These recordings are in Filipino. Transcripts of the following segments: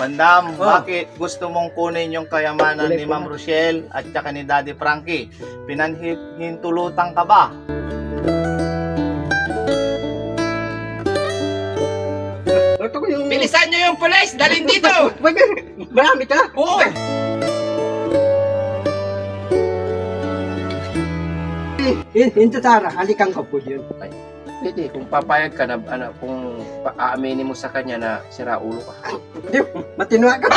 Bandam, Oh. bakit gusto mong kunin yung kayamanan ni Ma'am Rochelle at saka ni Daddy Frankie? Pinanhintulutan ka ba? Ito ko yung... Bilisan nyo yung pulis! Dalhin dito! Marami ka. Oo! Hin- Hindi Tara, halikan ka po yun. Hindi, kung papayag ka na, ano, kung aaminin mo sa kanya na sira ulo ka. Hindi, matinwa ka.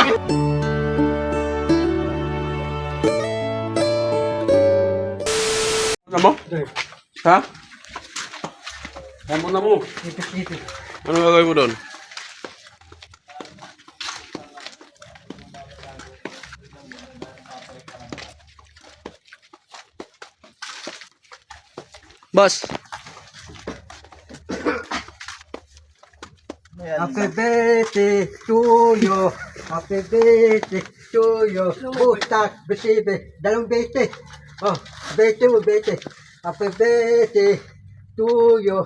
Ano mo? Ha? Ano na mo? Ano gagawin mo doon? Boss, Happy birthday to you. Happy birthday to you. Butas, besibe. Dalawang birthday. Oh, birthday mo, birthday. Happy birthday to you.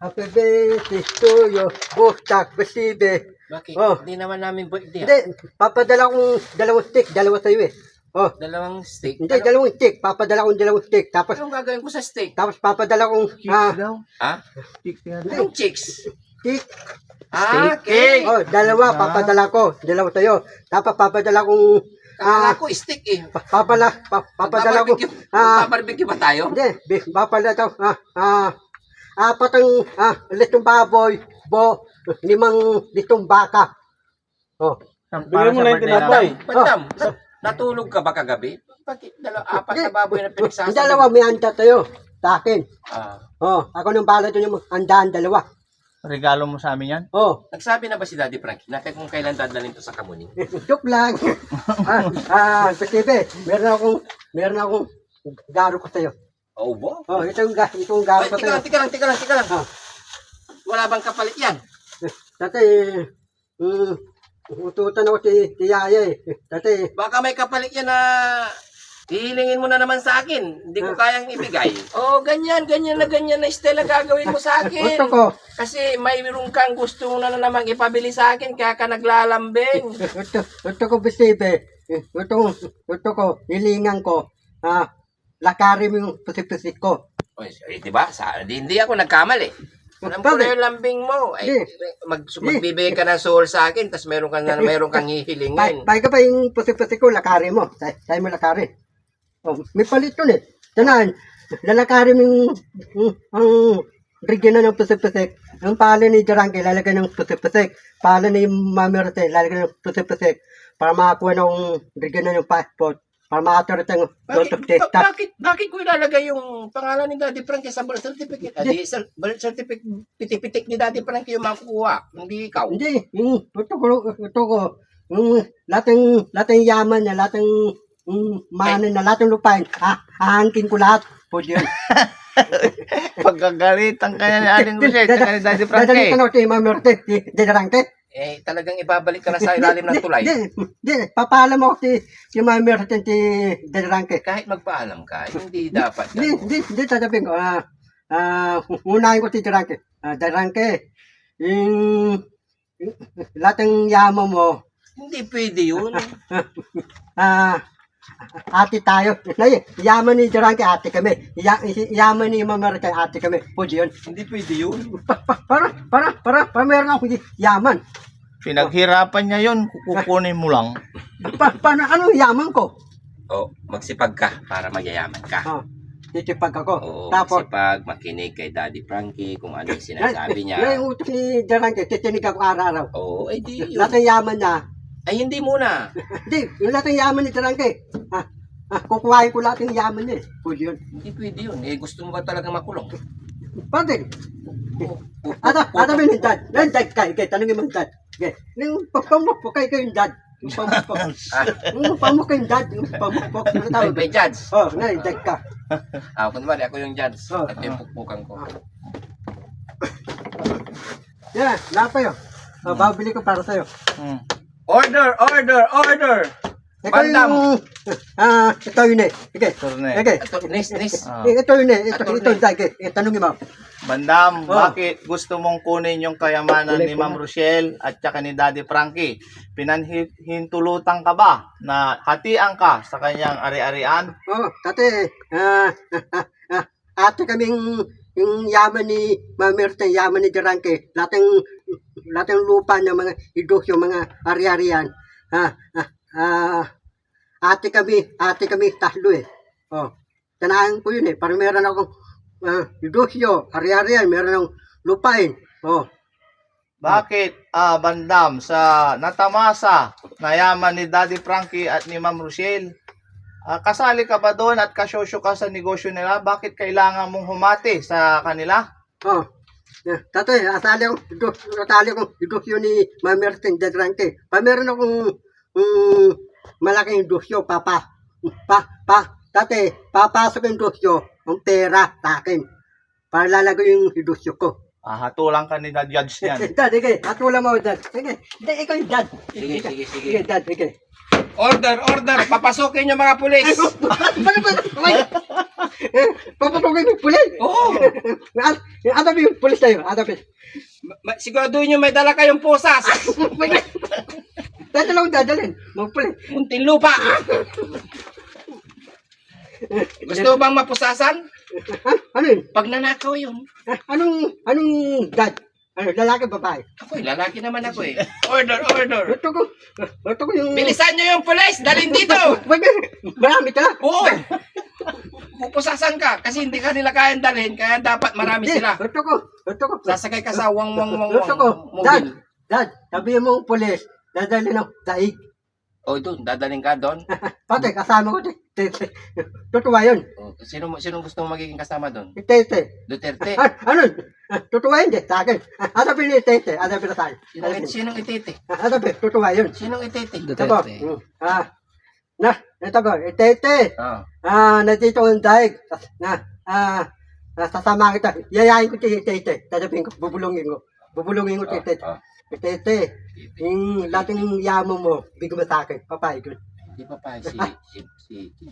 Happy birthday to you. Butas, besibe. bakit? Oh. Hindi naman namin birthday. ah. Hindi, papadala kong dalawang stick. Dalawa sa'yo eh. Oh, Dalawang steak. hindi, dalawang stick. Papadala kong dalawang stick. Tapos, Anong gagawin ko sa steak? tapos papadala kong, ah, Ha? Anong chicks? Stick. Ah, cake! Oh, dalawa, papadala ko. Dalawa sa'yo. Tapos papadala kong, ah, Akala ko steak eh. Pa- Papala, pa, papadala ko. Magbabarbecue- Ah, Magbabarbecue ba tayo? hindi, bi- papala daw. Ah, ah, apat ang ah, litong baboy, bo, limang litong baka. Oh, Bigyan mo na yung tinapay. Bandam, na- natulog ka ba kagabi? Bakit dalawa, apat na baboy na pinagsasabi? dalawa may handa tayo. Sa akin. Ah, Oh, ako nang bala doon yung handaan dalawa. Regalo mo sa amin yan? Oh, nagsabi na ba si Daddy Frankie na kung kailan dadalhin to sa kamuning? joke lang. ah, ah, Pasibe, meron akong, meron akong garo ko sa'yo. Oo ba? Oh, ito yung, ga- ito yung garo Ay, ko tika sa'yo. lang, tika lang, tika lang, tika lang. Ah. Wala bang kapalit yan? Dati, mm, ututan ako si, si Yaya eh. Dati, Baka may kapalit yan na hihilingin mo na naman sa akin. Hindi ko kayang ibigay. Oo, oh, ganyan, ganyan na ganyan na Stella gagawin mo sa gusto akin. ko, Kasi mayroon kang gusto na, na namang ipabili sa akin kaya ka naglalambing. Gusto, gusto ko bisibe. Gusto, gusto ko, hilingan ko. Ah, lakarin mo yung pusik-pusik ko. Oy, eh, di ba? Sa, di, hindi ako nagkamali. Alam ko na yung lambing mo. Ay, mag, magbibigay ka ng soul sa akin, tapos meron kang, meron kang hihilingin. bay ka pa yung pusik-pusik ko, lakarin mo. Say mo lakarin. Oh, may palit yun eh. Tanan, lalakarin mo ang rigyan na ng pusik-pusik. Ang pala ni Jarangke, lalagay ng pusik-pusik. Pala ni Mamirte, lalagay ng pusik-pusik. Para makakuha ng rigyan na ng passport. Para makatulad ng lot of testa. bakit, bakit ko ilalagay yung pangalan ni Daddy Frankie sa birth certificate? Adi, sa birth certificate, pitik-pitik ni Daddy Frankie yung makukuha. Hindi ikaw. Hindi, yung ito ko, ito ko, yung lahat ng, lahat ng yaman niya, lahat ng um, mana na, lahat ng lupain, ha, hahangkin ko lahat. Po yun. Pagkagalitan ka niya ni Aling Rochelle at saka ni Daddy Frankie. Dadalitan ako si Mamerte, si Dedarante. Eh, talagang ibabalik ka na sa ilalim ng tulay. Hindi, hindi, papaalam ako si, si Mamerte, si Dedarante. Kahit magpaalam ka, hindi dapat. Hindi, ganun. hindi, hindi, sasabihin ko, ah, ah, unahin ko si Dedarante. Ah, Dedarante, yung, lahat ng yaman mo, Hindi pwede yun. ah, ate tayo. Nay, yaman ni Durante, ate kami. Ya, yaman ni Mama Rita, ate kami. Pwede yun. hindi pwede yun. Pa, pa, para, para, para, para meron ako yaman. Pinaghirapan niya yun, kukunin mo lang. Pa, paano, anong yaman ko? O, magsipag ka para magayaman ka. Ah, titipag ako. Oo, Tapos, magsipag, makinig kay Daddy Frankie kung ano yung sinasabi niya. yung utos ni Durante, titinig ako araw-araw. Oo, ay di yun. Lahat ng yaman niya, Ay, hindi muna. hindi, yung lahat ng yaman ni Durante, ah, ah, kukuhain ko lahat ng yaman niya. eh. Pwede yun. Hindi pwede yun. Eh, gusto mo ba talaga makulong? Pwede. Oo. Ata, ata ba yung dad? Yung dad kay, kay, tanongin mo yung dad. Yung pamukpo kay kayo yung dad. Yung pamukpo. Yung pamukpo yung dad. Yung pamukpo. Ano tawag? may judge. Oh, na, yung dad ka. Ah, kunwari, ako yung judge. Oh. Ito yung pukpukan ko. Yan, napay oh. Oh, babili ko para sa'yo. Hmm. Order, order, order! Bandam. yung, ah, ito yun eh. Sige. Turne. Ito, nis, nis. Ah. Ito yun eh. Ito, ito, sige. Eh, tanongin mo. Bandam, Oh. bakit gusto mong kunin yung kayamanan Kulay ni Ma'am. Rochelle at saka ni Daddy Frankie? Pinanhintulutan ka ba na hatian ka sa kanyang ari-arian? Oo, dati, ah, ah, ah, ate kaming yung yaman ni Mamirte, yaman ni Durante, lahat ng, lahat ng lupa ng mga idus, yung mga ari-arian. Ah, ah, ah, ate kami, ate kami tatlo eh. Oh, tanahan ko yun eh, parang meron akong ah, idusyo, ari-arian, meron akong lupain. Oh, Bakit, ah, Bandam, sa natamasa na yaman ni Daddy Frankie at ni Ma'am Rochelle, ah, kasali ka ba doon at kasyosyo ka sa negosyo nila? Bakit kailangan mong humati sa kanila? Oh. Yeah, Tatay, asali akong idus, asali akong idusyo ni Mamirte Durante. Pa meron akong um, malaking idusyo, papa. Pa, pa, tatay, papasok yung idusyo, ang pera sa akin. Para lalagay yung idusyo ko. Ah, hatulang ka ni na judge Eh, niyan. dad, sige, at wala mo, dad. Sige, hindi, ikaw yung dad. Sige, sige, sige. Sige, dad, sige. Order, order. Papasukin yung mga pulis. Ba? Eh, Papatuloy yung pulis. Oo. At- ba yung pulis tayo? Ma- ma- Siguraduhin nyo may dala kayong pusas. Wait! Dad, lang dadalhin. Mga pulis. Muntin lupa. Gusto bang mapusasan? Ha? Ano yun? Pag nanakaw yun. Anong, anong dad? Ano, lalaki, babae? Ako, lalaki naman ako eh. Order, order. Ito ko, ito ko yung... Bilisan nyo yung pulis. Dalhin dito. Wag, marami ka. Oo. Pupusasan ka kasi hindi ka nila kayang dalhin kaya dapat marami Hindi, sila. Ito ko, ito ko. Sasakay ka sa wang wang wang Ito ko, wang dad, mobil. dad, sabihin mo pulis, dadalhin ng daig. O doon, dadalhin ka doon. Pati, kasama ko, tete. Tutuwa yun. O, Sino mo sino gusto mo magiging kasama doon? Tete. Duterte. Ah, ano? Ah, Tutuwa yun, di, sa akin. Ah, Adapin ni tete, adapin na tayo. Sinong, sinong itete? Adapin, tutuwa yun. Sinong itete? Ito ko, mm, ah, na, ito ko, tete. Oh. Ah, nandito ang daig. Na, ah, ah, sasama kita. Yayain ko si Tete. Tatapin ko, bubulungin ko. Bubulungin ko si Tete. Tete, yung lating yamo mo, bigyan mo sa akin. Papayag yun. Di pa pa si si si, si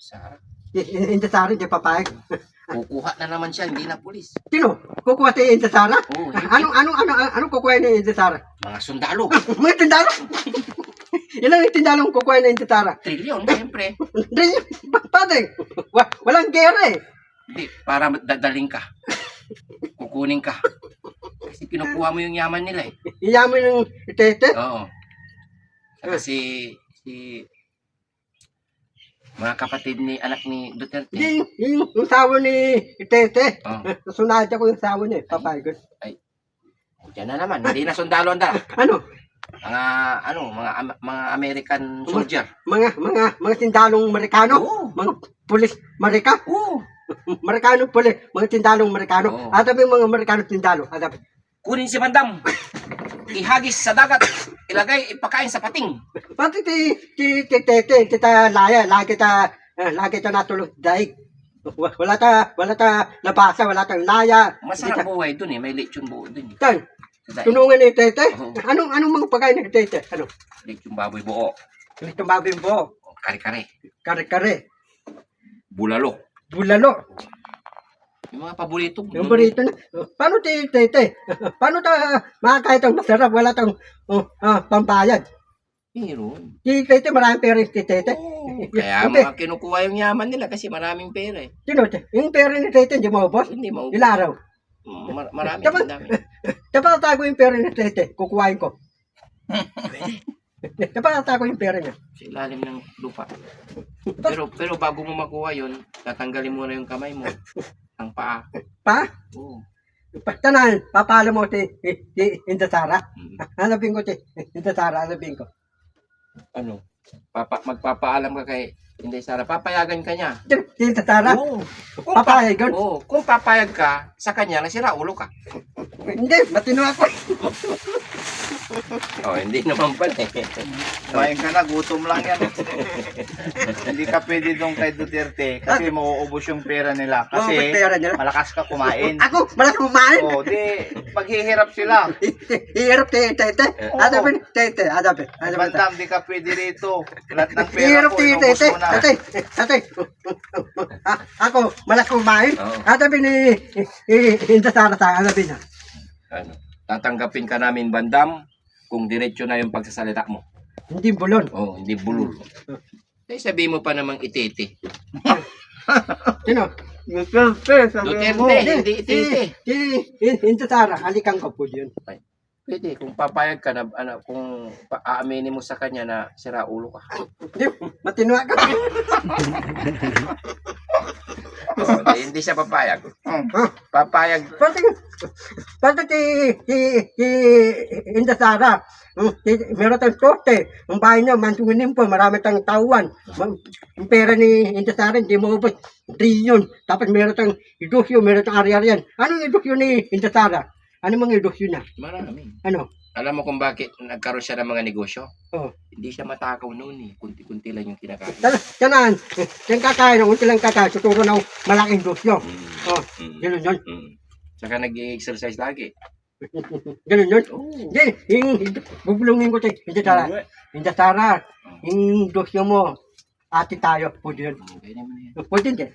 Sarah. Hindi sa akin, hindi papayag. Kukuha na naman siya, hindi na pulis. Sino? Kukuha si Inda Sara? Oo, Anong, anong, anong, anong kukuha ni Inda Sara? Mga sundalo. Mga tindalo? Ilan yung tindalong kukuha ni Inda Sara? Trilyon, siyempre. Hindi, pate, wa, walang gera eh. Hindi, para dadaling ka. Kukunin ka. Kasi kinukuha mo yung yaman nila eh. Iyaman yung Tete. Oo. Saka si, si, mga kapatid ni anak ni Duterte. Yung, yung, yung sawa ni Tete. Oh. Sunada ko yung sawa niya. Papayag yun. Diyan na naman, hindi na sundalo ang dala. Ano? Mga, ano, mga, Am- mga American soldier. Mga, mga, mga tindalong Amerikano? Oo. Mga pulis Marika? Oo. Amerikano pulis, mga tindalong Amerikano. Oo. At yung mga Amerikano tindalo. At Kunin si Bandam. Ihagis sa dagat. Ilagay, ipakain sa pating. pati ti, ti, ti, ti, ti, tita Laya, lagi ta, eh, lagi ta natulog daig. Wa- Wala ta, wala ta nabasa, wala ta laya. Masarap buhay dun eh. May lechon buo dun eh. Tan, Sa daig. ni Tete. Oo. Anong, anong mga pagkain ni Tete? Ano? Lechon baboy buo. Tumabing po, O, Kare-kare. kare-kare, Bulalo. bulalo. Yung mga paborito. Yung burrito na. Paano ti tete? Paano ta makakahit ang masarap? Wala tang oh, ah, pambayad. Meron. Ti tete maraming pera si tete. Oo. Kaya mga kinukuha yung yaman nila kasi maraming pera eh. Sino? Yung pera ni tete hindi mo boss. Hindi mo. Ilang araw. Mar- marami. Ang dami. Dapat tago yung pera ni tete. Kukuhain ko. Dapat tago yung pera niya. Sa ilalim ng lupa. Pero pero bago mo makuha yun, tatanggalin mo na yung kamay mo. Ang paa. Pa? Oo. Tanan, papalo mo ti, ti Indasara. Mm. Hanapin ko ti Indasara, hanapin ko. Ano? Papa, magpapaalam ka kay Inday Sara. Papayagan ka niya. Ti Indasara? Oo. Kung, pa- Papayag yun? Oo. Kung papayag ka, sa kanya, nasira ulo ka. Hindi, matino ako. Oh, hindi naman pala eh. Kumain ka na, gutom lang yan. Hindi ka pwede doon kay Duterte kasi mauubos yung pera nila. Kasi pera nila? malakas ka kumain. Ako, malas kumain. O, di, maghihirap sila. Ihirap te, te, te. Oo. Ada pa, te, te, ada pa. Ada pa. Bandam, di ka pwede rito. Lahat ng pera Ihirap ko, inubos mo na. Ate. Ah, Ako, malas kumain. Oo. Ada pa ni, hindi sa sa, ada pa na. Ano, tatanggapin ka namin bandam kung diretso na yung pagsasalita mo. Hindi bulon. Oh, hindi bulol. Eh, sabi mo pa namang itete. Sino? Duterte, sabi mo. Duterte. Hindi, itete. Si, hindi sa halikan ko po yun. Pwede, kung papayag ka na, ano, kung aaminin mo sa kanya na sira ulo ka. Hindi, matinwa ka. Oh, di- hindi siya papayag. Hmm. Papayag. Pati, pati si, si, si, Inda Sara, um, si, meron tayong sorte, ang bahay niya, mansunin po, marami tayong tauan. Ang pera ni Inda Sara, hindi mo ubos, trillion. Tapos meron tayong idusyo, meron tayong ari-arian. Anong idusyo ni Inda Sara? Ano mga idusyo na? Marami. Ano? Alam mo kung bakit nagkaroon siya ng mga negosyo? Oh. Hindi siya matakaw noon eh. Kunti-kunti lang yung kinakain. Tan- Tanan, yung kakain, ang unti lang kakain, tuturo ng malaking idusyo. Oh, Mm. ganun yun. Mm. Tsaka nag-exercise lagi. Ganun yun. Hindi, yung bubulungin ko tayo, Inda Sara. Inda Sara, yung idusyo mo, ate tayo, pwede yun. Mm, na yan. Pwede din.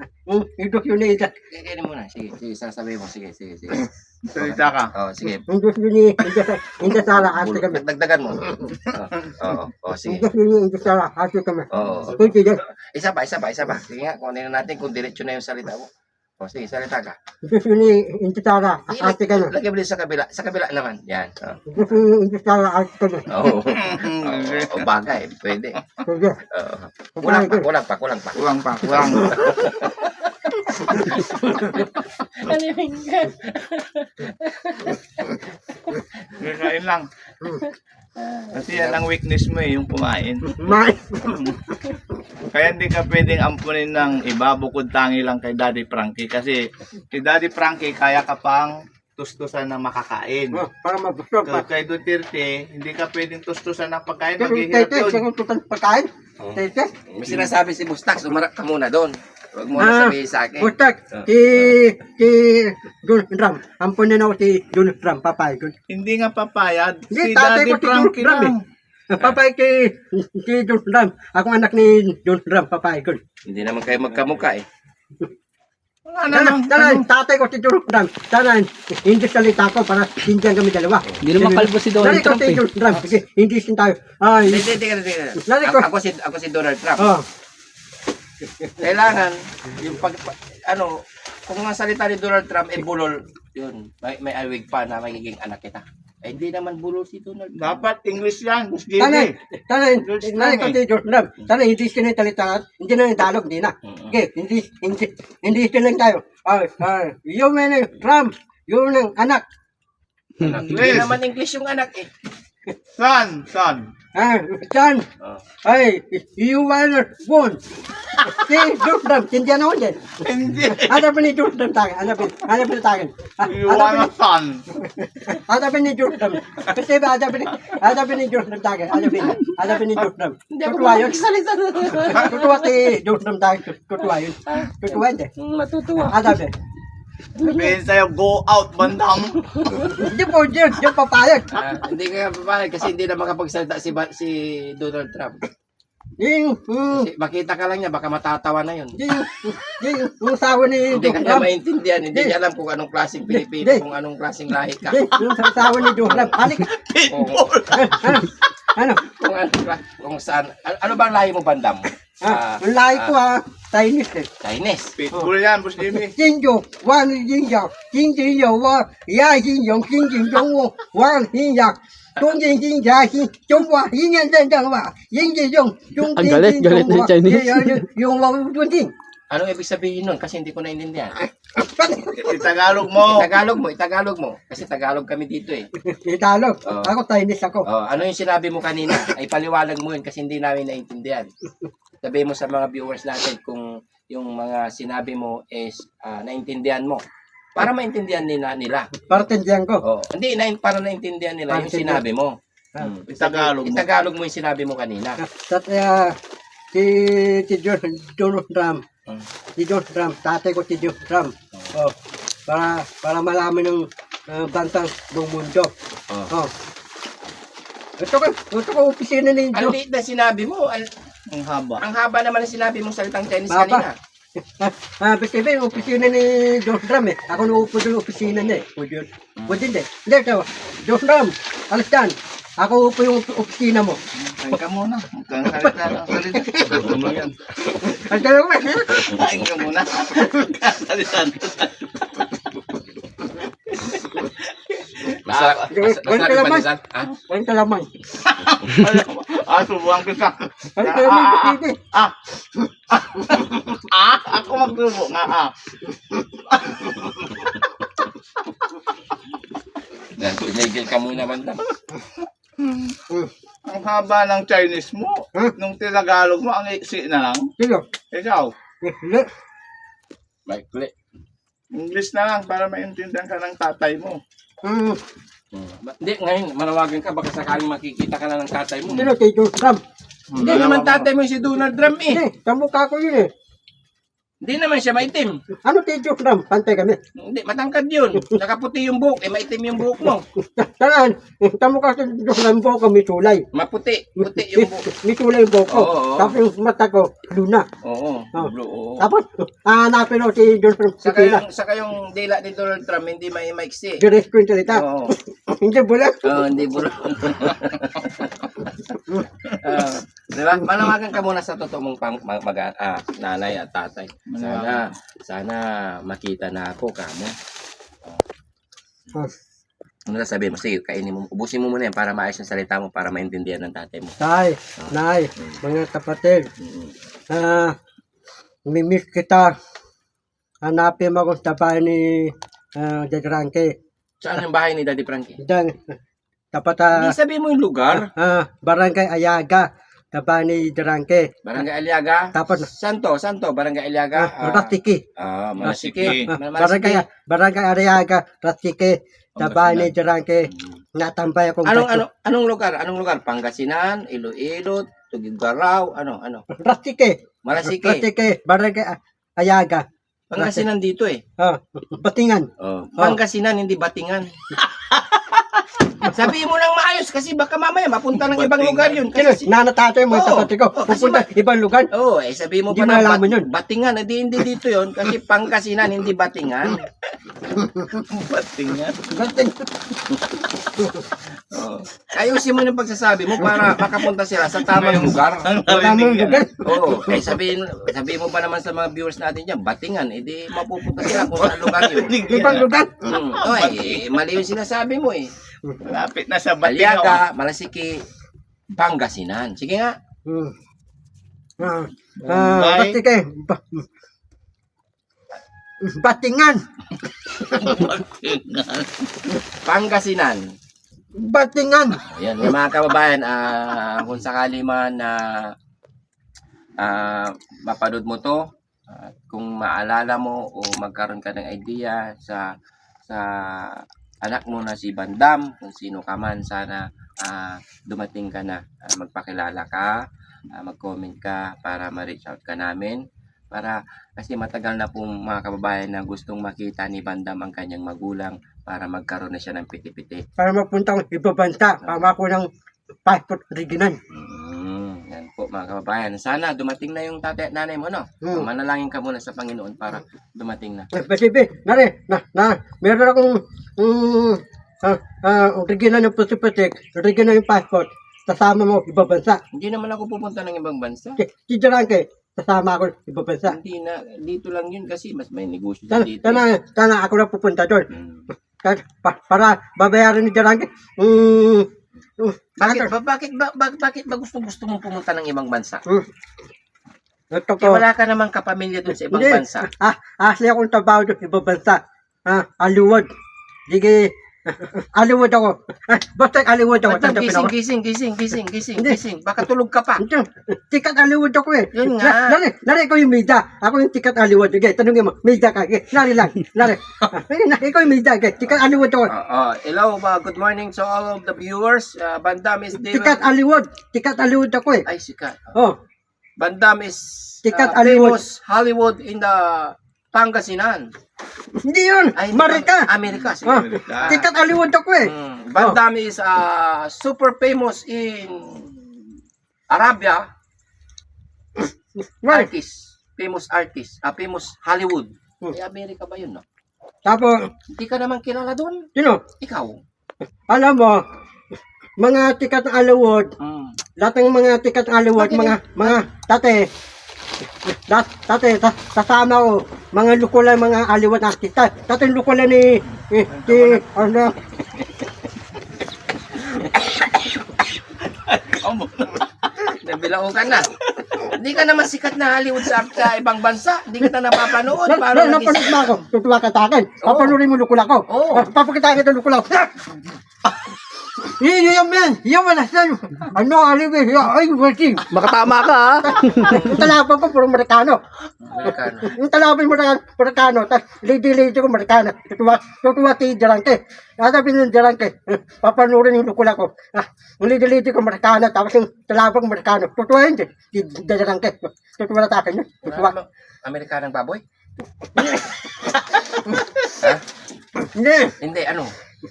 Ha? Yung idusyo ni Inda, Kaya kaya mo na. Sige, sige, sasabihin mo. Sige, sige, sige. Salita ka. Oh, sige. yung idusyo ni Inda Sara, Inda Sara, ate Bulol. kami. Dagdagan mo. Oo, oo, oh, Yung sige. idusyo ni Inda Sara, ate kami. Oo. Pwede din. Isa pa, isa pa, isa pa. Sige nga, kunin na natin kung diretso na yung salita mo. O, sige, salita ka. Idusyo ni Inda Sara, Sige, ate kami. Lagyan mo din sa kabila. Sa kabila naman. Yan. Oh. Idusyo ni Inda Sara, ate kami. Oo. Oo, oh, bagay. Pwede. Pwede. Oo. Kulang pa, kulang pa, kulang pa. Kulang pa, kulang. Kakain lang. Kasi yan ang weakness mo eh, yung kumain. Kaya hindi ka pwedeng ampunin ng iba bukod tangi lang kay Daddy Frankie. Kasi si Daddy Frankie kaya ka pang tustusan na makakain. Oh, Para mabusog Kaya pa. kay Duterte, hindi ka pwedeng tustusan ng pagkain. Maghihirap tete, yun. tutan pagkain. Tete. May sinasabi si Bustax, umarap ka muna doon. Huwag mo na Ah, sabihin sa akin. Bustak, Ah. si, si Don Ram. Ampunin ako si Don Ram, papay. Hindi nga papayad. Hindi, Si tatay Daddy ko si Frankie Don Ram lang. Papay kay si Don Ram. Akong anak ni Don Ram, papay ko. Hindi naman kayo magkamukha eh. Ano Tanan, naman? tanan, tatay ko si Don Ram. Tanan, hindi salita ko para hindihan kami dalawa. Hindi naman kalbo si Donald Dali ko Trump si eh. Don Ram. Sige, hindi sin tayo. Ay, Hindi, hindi, hindi. hindi. Lali ko. Ako si, ako si Donald Trump. oh. Kailangan, yung pag, pa- ano, kung ang salita ni Donald Trump, eh, bulol, yun, may, may alwig pa na magiging anak kita. Eh, hindi naman bulol si Donald Trump. Dapat English yan. Boss Tanan, JB. tanan, George tanan ko Lang si Don Ram. Tanan, hindi sin talita. Hindi na yung dialog, hindi na. Okay, hindi, hindi, hindi sin tayo. Ay, ay, yung man Ram, yung ang anak. Hindi naman English yung anak eh. Son, son. Ah, Chan, Oh. ay, you were born. Si Dutram, tindihan ako dyan. Hindi. Ada pa ni Dutram tayo, ada pa ni tayo. You want ni, a son. pa ni Dutram. Kasi ba, ada pa ni, ada pa ni Dutram tayo, ada pa ni, ada pa ni Dutram. Tutuwa yun. Tutuwa si Dutram tayo, tutuwa yun. Tutuwa yun eh. Matutuwa. Ada pa. Sabihin sa'yo, go out, bandam. Hindi po dyan, yung papayag. Ah, hindi ka papayag kasi hindi na makapagsalita si, Ba- si Donald Trump. Yung, yung, Kasi makita ka lang niya, baka matatawa na yun. yung, yung, yung sawa ni Hindi ka niya maintindihan, hindi niya alam kung anong klaseng Pilipino, kung anong klaseng lahi ka. Yung sawa ni Dutram. Alik, Kung, ano? kung, ano, kung saan, ano, ano bang lahi mo bandam? Ah, Ah, ang lahi ko ah, Chinese eh. Chinese. Pitbull yan, Boss JB. 金九万金角，金金有我，亚金有金金中我，万金角，中金金甲金中我，一年真正吧，银金用中 Ang 金 galit, 金 galit 中 na 我， Chinese. 用我尊敬。 Anong ibig sabihin nun? Kasi hindi ko naintindihan. Itagalog mo. Tagalog mo, itagalog mo. Kasi Tagalog kami dito eh. Italog, Oo. ako Chinese ako. Oh, ano yung sinabi mo kanina? Ay paliwanag mo yun kasi hindi namin naintindihan. Sabi mo sa mga viewers natin kung yung mga sinabi mo is ah, naintindihan mo. Para maintindihan nila nila. Para tindihan ko. Oh, hindi na para naintindihan nila yung Maintindihan. sinabi mo. Ah. Hmm. Itagalog mo. Itagalog mo yung sinabi mo kanina. At uh, si, si John, Donald Trump, Hmm. si John Trump, tatay ko si John Trump. Oh, para para malaman ng uh, bansang buong mundo. Oh. Oh. Ito ko, ito ko opisina ni Ang John. liit na sinabi mo. Ang, Ang haba. ang haba naman ng sinabi mong salitang Chinese Baba. kanina. Ah, ah, basta ba yung opisina ni John Trump eh. Ako naupo doon opisina niya eh. Pwede yun. Pwede hindi. Hindi, ito. John Trump, alas dyan. Ako upo yung op- opisina mo. Kain ka muna. Huwag kang salita ng salita. Ano yan? Ang dalawa mo eh. Kain ka muna. Huwag kang salita ng salita. Masarap. Ah, Masarap wala yung laman. pandesal. Ah, Walang kalaman. Ah, subuhan. Walang kalaman Ah, sa ah, TV. ah. Ah, ako magtubo nga ah. yan, pinigil ka muna banda. Ang haba ng Chinese mo. Huh? Nung tinagalog mo, ang iksi na lang. Sino? Ikaw, Hindi. Maikli. English na lang para maintindihan ka ng tatay mo. Hmm. Hmm. Hindi, ngayon, manawagan ka, baka sakaling makikita ka na ng tatay mo. Sino si John Trump? Hindi naman tatay mo si Donald Trump eh. Hindi, sa mukha ko yun eh. Hindi naman siya maitim. Ano si John Trump? Pantay kami. Hindi, matangkad yun. Nakaputi yung buhok, eh maitim yung buhok mo. Saan? Sa mukha si John Trump po kami tulay. Maputi, puti yung buhok. May tulay yung buhok ko. Oo, oo. Tapos yung mata ko, luna. Oo, Oh. blue, oo. Tapos, hahanapin ko si John Trump sa Saka pila. yung, saka yung dila ni Donald Trump, hindi may maiksi. Direct ko yung salita. Oo. Hindi bulat. Oo, hindi buro. Ah, di ba? Manawagan ka muna sa totoo mong pang, mag, mag- ah, nanay at tatay. Sana, sana makita na ako kamo. Ah, Ano na sabihin mo? Sige, kainin mo. Ubusin mo muna yan para maayos yung salita mo para maintindihan ng tatay mo. Tay, nay, mga kapatid. Mm. Ah, mimiss kita. Hanapin mo ako sa bahay ni uh, Jagranke. Saan yung bahay ni Daddy Frankie? Diyan, tapat ah, Hindi sabihin mo yung lugar. ah, Barangay Ayaga, sa bahay ni Jagranke. Barangay Aliaga. Tapos, Santo, Santo, Barangay Aliaga. ah, Ratiki. Ah. Malasiki. Ah, Ma- barangay, Malasiki. barangay Ayaga, Ratiki, sa bahay ni Jagranke. Natambay akong Anong ano anong lugar? Anong lugar? Pangasinan, Iloilo, Tugigaraw, ano ano? Ratiki. Malasiki. Ratiki, barangay ah, Ayaga. Pangasinan dito eh. Ah, Batingan. Oh. Pangasinan hindi Batingan. Sabihin mo lang maayos kasi baka mamaya mapunta ng ibang lugar yun. Kasi, Nanatato yung mga Oo. kapatid ko. Oo, kasi Pupunta ibang lugar. oh, eh sabihin mo Hindi pa mo na bat- yun. Batingan, hindi hindi dito yun kasi Pangasinan hindi Batingan. Batingan. Bating. Oh. Ayusin mo yung pagsasabi mo para makapunta sila sa tamang lugar. Ang Tamang lugar. Oo, eh sabihin, sabihin mo pa naman sa mga viewers natin dyan, Batingan, edi mapupunta sila kung saan lugar yun. Ibang lugar. Hmm. Oh, eh, mali yung sinasabi mo eh. Lapit na sa Batingan. Aliaga, Malasiki, Pangasinan. Sige nga. Hmm. Ah, ah, Batike. Ba- Batingan. Batingan. Pangasinan. Batingan. Ayan, yung mga kababayan, ah, kung sakali man na ah, mapanood mo to, at kung maalala mo o magkaroon ka ng idea sa sa anak mo na si Bandam, kung sino ka man, sana ah, dumating ka na, Ah, magpakilala ka, ah, mag-comment ka para ma-reach out ka namin. Para kasi matagal na pong mga kababayan na gustong makita ni Bandam ang kanyang magulang para magkaroon na siya ng piti-piti. Para mapunta ko ibang bansa. Para ko ng passport original. Mm, yan po mga kababayan. Sana dumating na yung tatay at nanay mo, no? Hmm. Manalangin ka muna sa Panginoon para dumating na. Eh, Basibi, nare, na, na, meron akong, um, ah, ah, original ng pusipatik, original yung passport, kasama mo, ibang bansa. Hindi naman ako pupunta ng ibang bansa. Si, si Jarangke, kasama ako, ibang bansa. Hindi na, dito lang yun kasi mas may negosyo Sana, dito. sana, sana ako na pupunta doon. Mm. Ka- Pa, para babayaran ni Jarangke, um, um, Bakit ba, bakit ba, ba- bakit ba gusto gusto mong pumunta ng ibang bansa? um, ito Eh, ko, wala ka namang kapamilya doon sa ibang Hindi. bansa. ah, asli akong trabaho doon, ibang bansa. Ah, aluwad. Sige, Hollywood ako. Ay, basta Hollywood ako. Tanggapin gising, gising, gising, gising, gising, Hindi. gising. Baka tulog ka pa. Ito, tikat Hollywood ako eh. Yun nga. Nari, nari, ikaw yung media. Ako yung tikat Hollywood. Okay, tanongin mo, media ka. Okay, nari lang, nari. Ay, na, ikaw yung media. Okay, tikat Hollywood ako. Ah, ah, hello, uh, good morning to all of the viewers. Uh, Bandam is David. Tikat Hollywood. Tikat Hollywood ako eh. Ay, sikat. Oh, Bandam is uh, Hollywood. famous Hollywood in the Pangasinan. hindi yun. Ay, hindi Marika. ba- Amerika. Sige. Oh, tikat Hollywood ako eh. Mm, Bandam is uh, super famous in Arabia. Right. Artist. Famous artist. Ah, famous Hollywood. Hmm. Eh, Amerika ba yun, no? Tapos, Hindi ka naman kilala doon. sino? Ikaw. Alam mo, mga tikat ng Hollywood, Mm. lahat ng mga tikat ng Hollywood, Bakit mga, mga, tate, dat, tate, sa, sasama ko, mga lukula, mga Hollywood artista, tate yung lukula ni, ni, ni, ano, Nabilao ka na. Hindi ka naman sikat na Hollywood sa, sa ibang bansa. Hindi ka na napapanood. na, Paano na, napanood mo ako, tutuwa ka sa akin, papanurin mo lukula ko, oh. papakita kita lukula ko, Yun, yun, man. Yun, wala siya. Ano, Hollywood, ay, working. Makatama ka ha. Yung talaban ko, puro Amerikano. Amerikano? Yung talaban mo na Amerikano, tapos lady-lady ko Amerikano. Tutuwa, tutuwa si Jarangke. Sabi ng Jarangke, papanurin yung lukula ko. Ah, yung lady-lady ko Amerikano, tapos yung talaban ko Amerikano. Tutuwa yun, si Jarangke. Tutuwa na sa akin yun. Tutuwa. Ano, Amerikanang baboy? Hindi, Hindi, ano?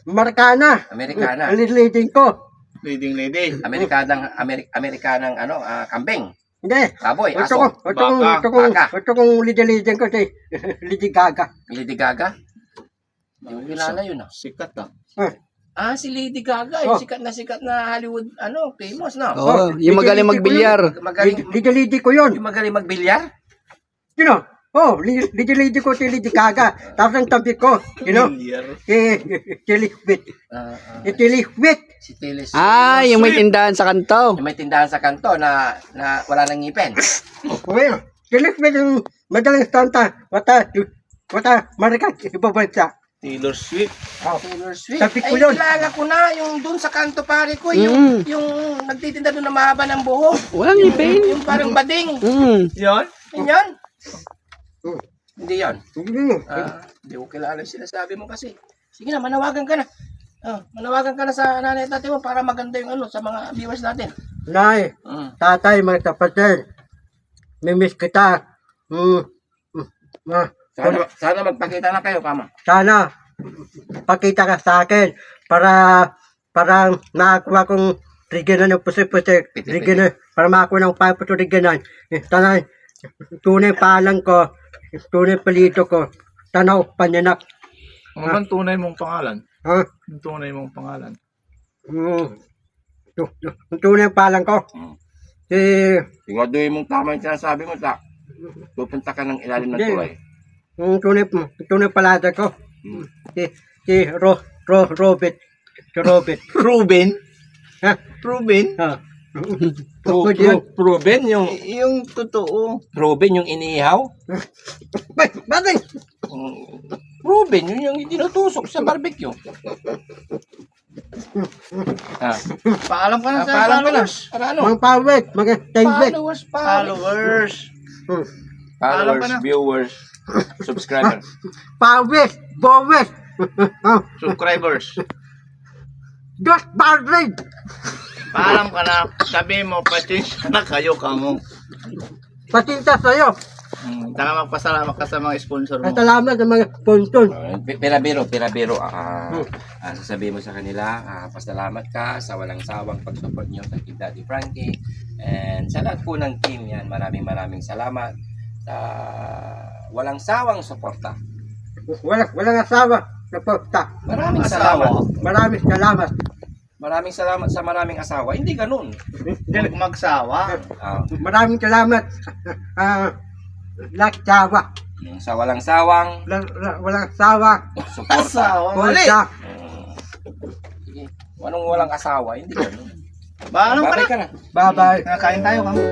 Amerikana. Amerikana. Ang lady-lady ko. Leading lady. Amerikanang, Ameri- Amerikanang, ano, ah, kambing. Hindi. Baboy, Ito ko, aso. ito kong, baka, ito kong, baka. ito kong lady-lady ko si Lady Gaga. Lady Gaga? Hindi ko kilala yun, ah. Sikat ah. Ah, Ah, si Lady Gaga. Oh. Yung sikat na sikat na Hollywood, ano, famous, no? Oo, yung magaling magbilyar. Magaling, Lady-lady ko yun. yung magaling magbilyar? Sino? Oh, li- lady-lady ko si Lady Gaga. Tapos ang tabi ko, you know, si Tilihwit. Ah, ah, Si Tilihwit. si Tilis. Ah, yung may tindahan sa kanto. Yung may tindahan sa kanto na, na wala nang ngipin. Well, Tilihwit yung madaling stanta. Wata, wata, marika, iba bansa. Taylor Swift. Taylor Swift. Sabi ko Ay, yun. kilala ko na yung dun sa kanto pare ko, yung, yung nagtitinda dun na mahaba ng buhok. Walang ipin. Yung parang bading. Mm. Yon? Yun yan? Hindi yan. Hindi. Ah, hindi ko kilala sinasabi mo kasi. Sige na, manawagan ka na. Ah, manawagan ka na sa nanay at tatay mo para maganda yung ano sa mga viewers natin. Nay, Mm. tatay, mga kapatid. Mimiss kita. Mm, mm, ah, Sana, sana magpakita na kayo, kama. sana pakita ka sa akin para para makakuha kong riginan ng pusi-pusi. Piti-piti. Riginan, para makakuha ng paputo riginan. Eh, Sana, tunay palang ko, tunay palito ko, tanaw, panyanak. Ano bang tunay mong pangalan? Ha? Yung tunay mong pangalan. Mm. Tu- tu- Tunay palang ko. Mm. Si, Siguraduhin mong tama yung sinasabi mo, ta. Pupunta ka ng ilalim ng Hindi. tulay. yung tunay, tunay palada ko. Mm. Si, si Ro, Ro, Robert. Si Robert. Ruben? Ha? Ruben? Ha? Pro, pro, proven yung Y- yung totoo. proven yung inihaw. Bay, bakit? Mm, Proven yun yung tinutusok sa barbecue. ah, Paalam ka na ah, sa paalam ka na. followers. Para ano? Mga pawit, mga. Followers, followers. Followers. Hmm. Paalam ka na. viewers, subscribers. Pawit, bowit. Ah, Subscribers. Dos barrid. Paalam ka na. Sabi mo, pasensya na kayo ka mo. Patinta sa'yo. Hmm, Taka magpasalamat ka sa mga sponsor mo. At salamat sa mga sponsor. Uh, pirabiro, pirabiro. Ah, ah, sasabihin mo sa kanila, ah, pasalamat ka sa walang sawang pag-support nyo sa Kid Daddy Frankie. And sa lahat po ng team yan, maraming maraming salamat sa walang sawang suporta. Walang, walang asawa na posta. Maraming Asawa. salamat. Maraming salamat. Maraming salamat sa maraming asawa. Hindi ganun. Huwag magsawa. Ah, Maraming salamat. Ah, lahat sawa. yung sa walang sawang Walang, walang asawa. suporta. Asawa. Mali. Mm. Sige. Anong walang asawa? Hindi ganun. Paalam ka na. Babay ka na. Bye-bye. Nakain tayo ka mo.